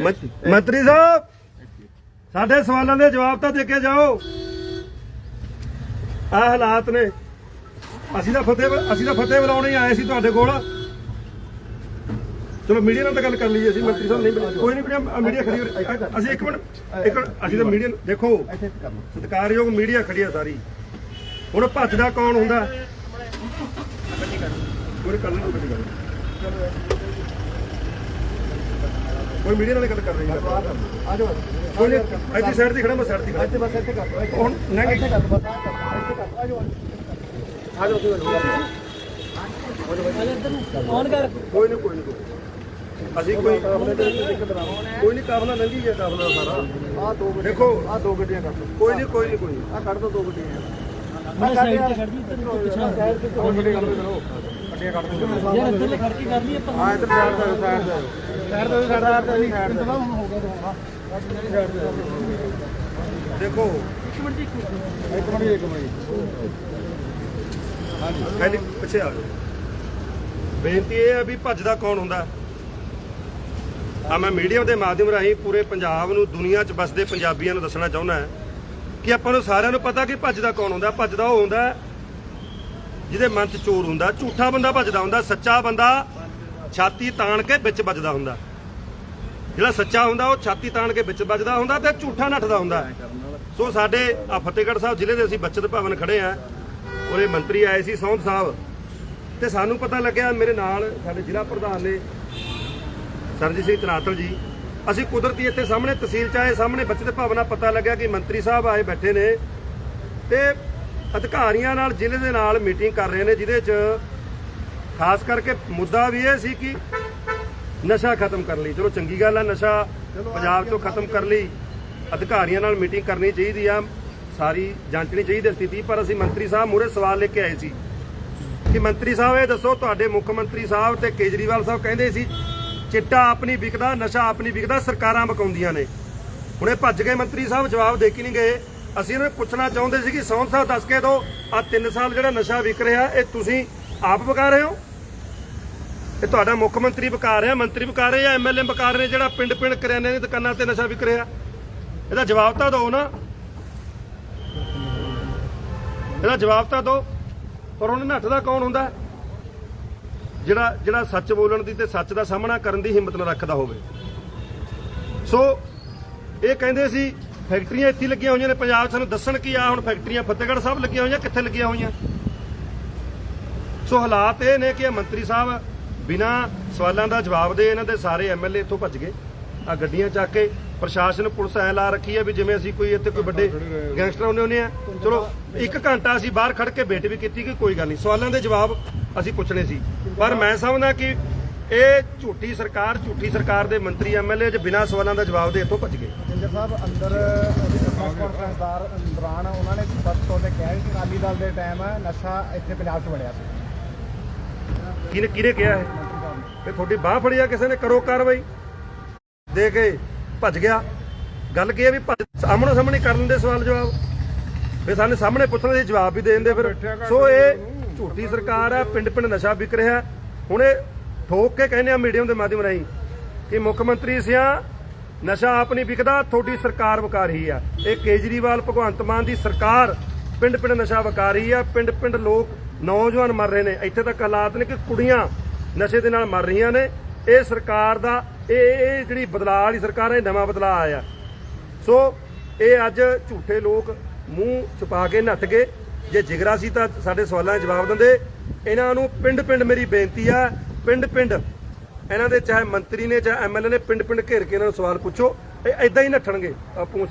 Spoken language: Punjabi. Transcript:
ਮੰ- ਮੰਤਰੀ ਸਾਹਿਬ ਸਾਡੇ ਸਵਾਲਾਂ ਦੇ ਜਵਾਬ ਤਾਂ ਦੇ ਕੇ ਜਾਓ। ਆ ਹਾਲਾਤ ਨੇ। ਅਸੀਂ ਤਾਂ ਫਤਿਹ ਅਸੀਂ ਤਾਂ ਫਤਿਹ ਬੁਲਾਉਣ ਹੀ ਆਏ ਸੀ ਤੁਹਾਡੇ ਕੋਲ। ਚਲੋ ਮੀਡੀਆ ਨਾਲ ਤਾਂ ਗੱਲ ਕਰ ਲਈਏ ਅਸੀਂ ਮੰਤਰੀ ਸਾਹਿਬ ਨਹੀਂ ਬੁਲਾਏ ਕੋਈ ਨਹੀਂ ਮੀਡੀਆ ਖੜੀ ਹੋ- ਅਸੀਂ ਇੱਕ ਮਿੰਟ ਇੱਕ ਮਿੰਟ, ਅਸੀਂ ਤਾਂ ਮੀਡੀਆ ਦੇਖੋ ਸਤਿਕਾਰਯੋਗ ਮੀਡੀਆ ਖੜੀ ਆ ਸਾਰੀ। ਹੁਣ ਭੱਜਦਾ ਕੌਣ ਹੁੰਦਾ? ਕੋਈ ਕਰ ਨਹੀਂ ਕੋਈ ਗੱਲ ਕੋਈ ਮੀਡੀਆ ਨਾਲ ਗੱਲ ਕਰ ਰਹੀ ਹੈ। ਆ ਜਾਓ। ਕੋਈ ਨਹੀਂ ਇੱਥੇ ਸਾਈਡ ਤੇ ਖੜਾ ਮੈਂ ਸਾਈਡ ਤੇ ਖੜਾ ਇੱਥੇ ਬਸ ਇੱਥੇ ਕਰ ਦੋ ਹੁਣ ਨਹੀਂ ਇੱਥੇ ਕਰ ਦੋ ਬਸ ਕਰ ਕਰ। ਆ ਜਾਓ ਆ ਜਾਓ। ਕੌਣ ਕਰ ਕੋਈ ਨਹੀਂ ਕੋਈ ਨਹੀਂ ਅਸੀਂ ਕੋਈ ਕੋਈ ਨਹੀਂ ਕਾਫਲਾ ਲੰਘੀ ਗਿਆ ਕਾਫਲਾ ਸਾਰਾ। ਆ ਦੋ ਗੱਡੀਆਂ ਦੇਖੋ। ਆ ਦੋ ਗੱਡੀਆਂ ਕਰ। ਦੋ ਕੋਈ ਨਹੀਂ ਕੋਈ ਨਹੀਂ ਕੋਈ ਆ ਕੱਢ ਦੋ ਦੋ ਗੱਡੀਆਂ। ਮੈਂ ਸਾਈਡ ਤੇ ਤੈਨੂੰ ਪਿੱਛੇ ਸਾਈਡ ਤੇ ਦੋ ਗੱਡੀਆਂ ਕੱਢ ਦੋ ਗੱਡੀਆਂ ਕੱਢ ਦੋ ਯਾਰ ਇੱਧਰ ਖੜ ਕੇ ਕਰ ਲਈ ਆਪਾਂ। ਆ ਇੱਧਰ ਸਾਈਡ ਤੇ ਸਾਈਡ ਤੇ। ਸਾਈਡ ਤੇ ਸਾਈਡ ਤੇ ਸਾਈਡ ਤੇ ਹੁਣ ਹੋ ਗਿਆ ਦੋਹਾ ਦੇਖੋ। ਇੱਕ ਮਿੰਟ ਇੱਕ ਮਿੰਟ। ਕਹਿੰਦੀ ਪਿੱਛੇ ਆ ਜਾਓ। ਬੇਨਤੀ ਇਹ ਹੈ ਵੀ ਭੱਜਦਾ ਕੌਣ ਹੁੰਦਾ? ਆ ਮੈਂ ਮੀਡੀਆ ਦੇ ਮਾਧਿਅਮ ਰਾਹੀਂ ਪੂਰੇ ਪੰਜਾਬ ਨੂੰ ਦੁਨੀਆ 'ਚ ਵਸਦੇ ਪੰਜਾਬੀਆਂ ਨੂੰ ਦੱਸਣਾ ਚਾਹੁੰਦਾ ਕਿ ਆਪਾਂ ਨੂੰ ਸਾਰਿਆਂ ਨੂੰ ਪਤਾ ਕਿ ਭੱਜਦਾ ਕੌਣ ਹੁੰਦਾ। ਭੱਜਦਾ ਉਹ ਹੁੰਦਾ ਜਿਹਦੇ ਮਨ 'ਚ ਚੋਰ ਹੁੰਦਾ, ਝੂਠਾ ਬੰਦਾ ਭੱਜਦਾ ਹੁੰਦਾ, ਸੱਚਾ ਬੰਦਾ ਛਾਤੀ ਤਾਣ ਕੇ ਵਿੱਚ ਵੱਜਦਾ ਹੁੰਦਾ। ਜਿਹੜਾ ਸੱਚਾ ਹੁੰਦਾ, ਉਹ ਛਾਤੀ ਤਾਣ ਕੇ ਵਿੱਚ ਵੱਜਦਾ ਹੁੰਦਾ ਤੇ ਝੂਠਾ ਨੱਠਦਾ ਹੁੰਦਾ। ਸੋ ਸਾਡੇ ਆ ਫਤਿਹਗੜ੍ਹ ਸਾਹਿਬ ਜ਼ਿਲ੍ਹੇ ਦੇ ਅਸੀਂ ਬੱਚਤ ਭਵਨ ਖੜੇ ਆ। ਉਰੇ ਮੰਤਰੀ ਆਏ ਸੀ, ਸੌਂਦ ਸਾਹਿਬ। ਤੇ ਸਾਨੂੰ ਪਤਾ ਲੱਗਿਆ, ਮੇਰੇ ਨਾਲ ਸਾਡੇ ਜ਼ਿਲ੍ਹਾ ਪ੍ਰਧਾਨ ਨੇ ਸਰਜੀਤ ਸਿੰਘ ਤਨਾਤਲ ਜੀ। ਅਸੀਂ ਕੁਦਰਤੀ ਇੱਥੇ ਸਾਹਮਣੇ ਤਹਿਸੀਲ ਚ ਆਏ, ਸਾਹਮਣੇ ਬੱਚਤ ਭਵਨਾ ਪਤਾ ਲੱਗਿਆ ਕਿ ਮੰਤਰੀ ਸਾਹਿਬ ਆਏ ਬੈਠੇ ਨੇ। ਤੇ ਅਧਿਕਾਰੀਆਂ ਨਾਲ ਜ਼ਿਲ੍ਹੇ ਦੇ ਨਾਲ ਮੀਟਿੰਗ ਕਰ ਰਹੇ ਨੇ ਜਿਹਦੇ ਚ ਖਾਸ ਕਰਕੇ ਮੁੱਦਾ ਵੀ ਇਹ ਸੀ ਕਿ ਨਸ਼ਾ ਖਤਮ ਕਰਨ ਲਈ। ਚਲੋ ਚੰਗੀ ਗੱਲ ਆ ਨਸ਼ਾ ਪੰਜਾਬ ਚੋਂ ਖਤਮ ਕਰਨ ਲਈ। ਅਧਿਕਾਰੀਆਂ ਨਾਲ ਮੀਟਿੰਗ ਕਰਨੀ ਚਾਹੀਦੀ ਆ ਸਾਰੀ ਜਾਂਚਣੀ ਚਾਹੀਦੀ ਸਥਿਤੀ ਪਰ ਅਸੀਂ ਮੰਤਰੀ ਸਾਹਿਬ ਮੂਹਰੇ ਸਵਾਲ ਲੈ ਕੇ ਆਏ ਸੀ ਕਿ ਮੰਤਰੀ ਸਾਹਿਬ ਇਹ ਦੱਸੋ ਤੁਹਾਡੇ ਮੁੱਖ ਮੰਤਰੀ ਸਾਹਿਬ ਤੇ ਕੇਜਰੀਵਾਲ ਸਾਹਿਬ ਕਹਿੰਦੇ ਸੀ ਚਿੱਟਾ ਆਪਣੀ ਵਿਕਦਾ ਨਸ਼ਾ ਆਪਣੀ ਵਿਕਦਾ ਸਰਕਾਰਾਂ ਬਕਾਉਂਦੀਆਂ ਨੇ। ਹੁਣ ਭੱਜ ਗਏ ਮੰਤਰੀ ਸਾਹਿਬ ਜਵਾਬ ਦੇ ਕੇ ਨਹੀਂ ਗਏ। ਅਸੀਂ ਇਹਨਾਂ ਨੂੰ ਪੁੱਛਣਾ ਚਾਹੁੰਦੇ ਸੀ ਕਿ ਸੌਨ ਸਾਹਿਬ ਦੱਸ ਕੇ ਦਿਓ ਆ 3 ਸਾਲ ਜਿਹੜਾ ਨਸ਼ਾ ਵਿਕ ਰਿਹਾ, ਇਹ ਤੁਸੀਂ ਆਪ ਵਿਕਾ ਰਹੇ ਹੋ? ਇਹ ਤੁਹਾਡਾ ਮੁੱਖ ਮੰਤਰੀ ਵਿਕਾ ਰਿਹਾ, ਮੰਤਰੀ ਵਿਕਾ ਰਹੇ ਜਾਂ ਐਮਐਲਏ ਵਿਕਾ ਰਹੇ ਜਿਹੜਾ ਪਿੰਡ ਪਿੰਡ ਕਰਿਆਨੇ ਦੀ ਦੁਕਾਨਾਂ ਤੇ ਨਸ਼ਾ ਵਿਕ ਰਿਹਾ? ਇਹਦਾ ਜਵਾਬ ਤਾਂ ਦਿਓ ਨਾ। ਇਹਦਾ ਜਵਾਬ ਤਾਂ ਦਿਓ, ਪਰ ਹੁਣ ਨੱਠਦਾ ਕੌਣ ਹੁੰਦਾ? ਜਿਹੜਾ ਜਿਹੜਾ ਸੱਚ ਬੋਲਣ ਦੀ ਤੇ ਸੱਚ ਦਾ ਸਾਹਮਣਾ ਕਰਨ ਦੀ ਹਿੰਮਤ ਨਾ ਰੱਖਦਾ ਹੋਵੇ। ਸੋ, ਇਹ ਕਹਿੰਦੇ ਸੀ ਫੈਕਟਰੀਆਂ ਇੱਥੇ ਲੱਗੀਆਂ ਹੋਈਆਂ ਨੇ, ਪੰਜਾਬ ਸਾਨੂੰ ਦੱਸਣ ਕਿ ਆ, ਹੁਣ ਫੈਕਟਰੀਆਂ ਫਤਿਹਗੜ੍ਹ ਸਾਹਿਬ ਲੱਗੀਆਂ ਹੋਈਆਂ, ਕਿੱਥੇ ਲੱਗੀਆਂ ਹੋਈਆਂ? ਸੋ ਹਾਲਾਤ ਇਹ ਨੇ ਕਿ ਇਹ ਮੰਤਰੀ ਸਾਹਿਬ ਬਿਨਾ ਸਵਾਲਾਂ ਦਾ ਜਵਾਬ ਦੇ ਇਹਨਾਂ ਦੇ ਸਾਰੇ ਐਮਐਲਏ ਇੱਥੋਂ ਭੱਜ ਗਏ ਆ ਗੱਡੀਆਂ ਚੱਕ ਕੇ ਪ੍ਰਸ਼ਾਸਨ ਪੁਲਿਸ ਐ ਲਾ ਰੱਖੀ ਹੈ ਵੀ ਜਿਵੇਂ ਅਸੀਂ ਕੋਈ ਇੱਥੇ ਕੋਈ ਵੱਡੇ ਗੈਂਗਸਟਰ ਹੁੰਦੇ ਹੁੰਦੇ ਆ, ਚਲੋ, ਇੱਕ ਘੰਟਾ ਅਸੀਂ ਬਾਹਰ ਖੜ ਕੇ ਵੇਟ ਵੀ ਕੀਤੀ ਕਿ ਕੋਈ ਗੱਲ ਨਹੀਂ, ਸਵਾਲਾਂ ਦੇ ਜਵਾਬ ਅਸੀਂ ਪੁੱਛਣੇ ਸੀ। ਪਰ ਮੈਂ ਸਮਝਦਾ ਕਿ ਇਹ ਝੂਠੀ ਸਰਕਾਰ ਝੂਠੀ ਸਰਕਾਰ ਦੇ ਮੰਤਰੀ ਐਮਐਲਏ ਜੇ ਬਿਨਾਂ ਸਵਾਲਾਂ ਦਾ ਜਵਾਬ ਦੇ ਇੱਥੋਂ ਭੱਜ ਗਏ। ਜਿੰਦਰ ਸਾਹਿਬ, ਅੰਦਰ ਕਾਨਫਰੰਸ ਦੌਰਾਨ ਉਹਨਾਂ ਨੇ ਸੱਚ ਤੋਂ ਤੇ ਕਿਹਾ ਕਿ ਅਕਾਲੀ ਦਲ ਦੇ ਟਾਈਮ ਨਸ਼ਾ ਇੱਥੇ ਪੰਜਾਬ 'ਚ ਬਣਿਆ ਸੀ। ਕਿਹਨੇ ਕਿਹਨੇ ਕਿਹਾ ਹੈ ਮੰਤਰੀ ਸਾਹਿਬ ਨੇ ਤੇ ਤੁਹਾਡੀ ਬਾਹ ਫੜੀ ਆ, ਕਿਸੇ ਨੇ? ਕਰੋ ਕਾਰਵਾਈ। ਦੇ ਕੇ ਭੱਜ ਗਿਆ। ਗੱਲ ਕੀ ਹੈ ਵੀ ਸਾਹਮਣੇ ਸਾਹਮਣੇ ਕਰਨ ਦੇ ਸਵਾਲ ਜਵਾਬ। ਵੀ ਸਾਨੂੰ ਸਾਹਮਣੇ ਪੁੱਛਣ ਦੇ ਜਵਾਬ ਵੀ ਦੇ ਦਿੰਦੇ ਫਿਰ। ਸੋ ਇਹ ਝੂਠੀ ਸਰਕਾਰ ਹੈ ਪਿੰਡ ਪਿੰਡ ਨਸ਼ਾ ਵਿਕ ਰਿਹਾ। ਹੁਣ ਇਹ ਠੋਕ ਕੇ ਕਹਿੰਦੇ ਆ ਮੀਡੀਅਮ ਦੇ ਮਾਧਿਅਮ ਰਾਹੀਂ ਕਿ ਮੁੱਖ ਮੰਤਰੀ ਸਿਆ ਨਸ਼ਾ ਆਪ ਨਹੀਂ ਵਿਕਦਾ, ਤੁਹਾਡੀ ਸਰਕਾਰ ਵਿਕਾ ਰਹੀ ਆ। ਇਹ ਕੇਜਰੀਵਾਲ, ਭਗਵੰਤ ਮਾਨ ਦੀ ਸਰਕਾਰ ਪਿੰਡ ਪਿੰਡ ਨਸ਼ਾ ਵਿਕਾ ਰਹੀ ਆ। ਪਿੰਡ ਪਿੰਡ ਲੋਕ ਨੌਜਵਾਨ ਮਰ ਰਹੇ ਨੇ। ਇੱਥੇ ਤੱਕ ਹਾਲਾਤ ਨੇ ਕਿ ਕੁੜੀਆਂ ਨਸ਼ੇ ਦੇ ਨਾਲ ਮਰ ਰਹੀਆਂ ਨੇ। ਇਹ ਸਰਕਾਰ ਦਾ, ਇਹ ਇਹ ਜਿਹੜੀ ਬਦਲਾਅ ਵਾਲੀ ਸਰਕਾਰ ਹੈ, ਇਹ ਨਵਾਂ ਬਦਲਾਅ ਆਇਆ। ਸੋ, ਇਹ ਅੱਜ ਝੂਠੇ ਲੋਕ ਮੂੰਹ ਛੁਪਾ ਕੇ ਨੱਠ ਗਏ। ਜੇ ਜਿਗਰਾ ਸੀ ਤਾਂ ਸਾਡੇ ਸਵਾਲਾਂ ਦੇ ਜਵਾਬ ਦਿੰਦੇ। ਇਹਨਾਂ ਨੂੰ ਪਿੰਡ ਪਿੰਡ ਮੇਰੀ ਬੇਨਤੀ ਆ। ਪਿੰਡ ਪਿੰਡ ਇਹਨਾਂ ਦੇ ਚਾਹੇ ਮੰਤਰੀ ਨੇ ਚਾਹੇ ਐਮਐਲਏ ਨੇ ਪਿੰਡ ਪਿੰਡ ਘੇਰ ਕੇ ਇਹਨਾਂ ਨੂੰ ਸਵਾਲ ਪੁੱਛੋ, ਇਹ ਐਦਾਂ ਹੀ ਨੱਠਣਗੇ ਆ ਪੂੰਛ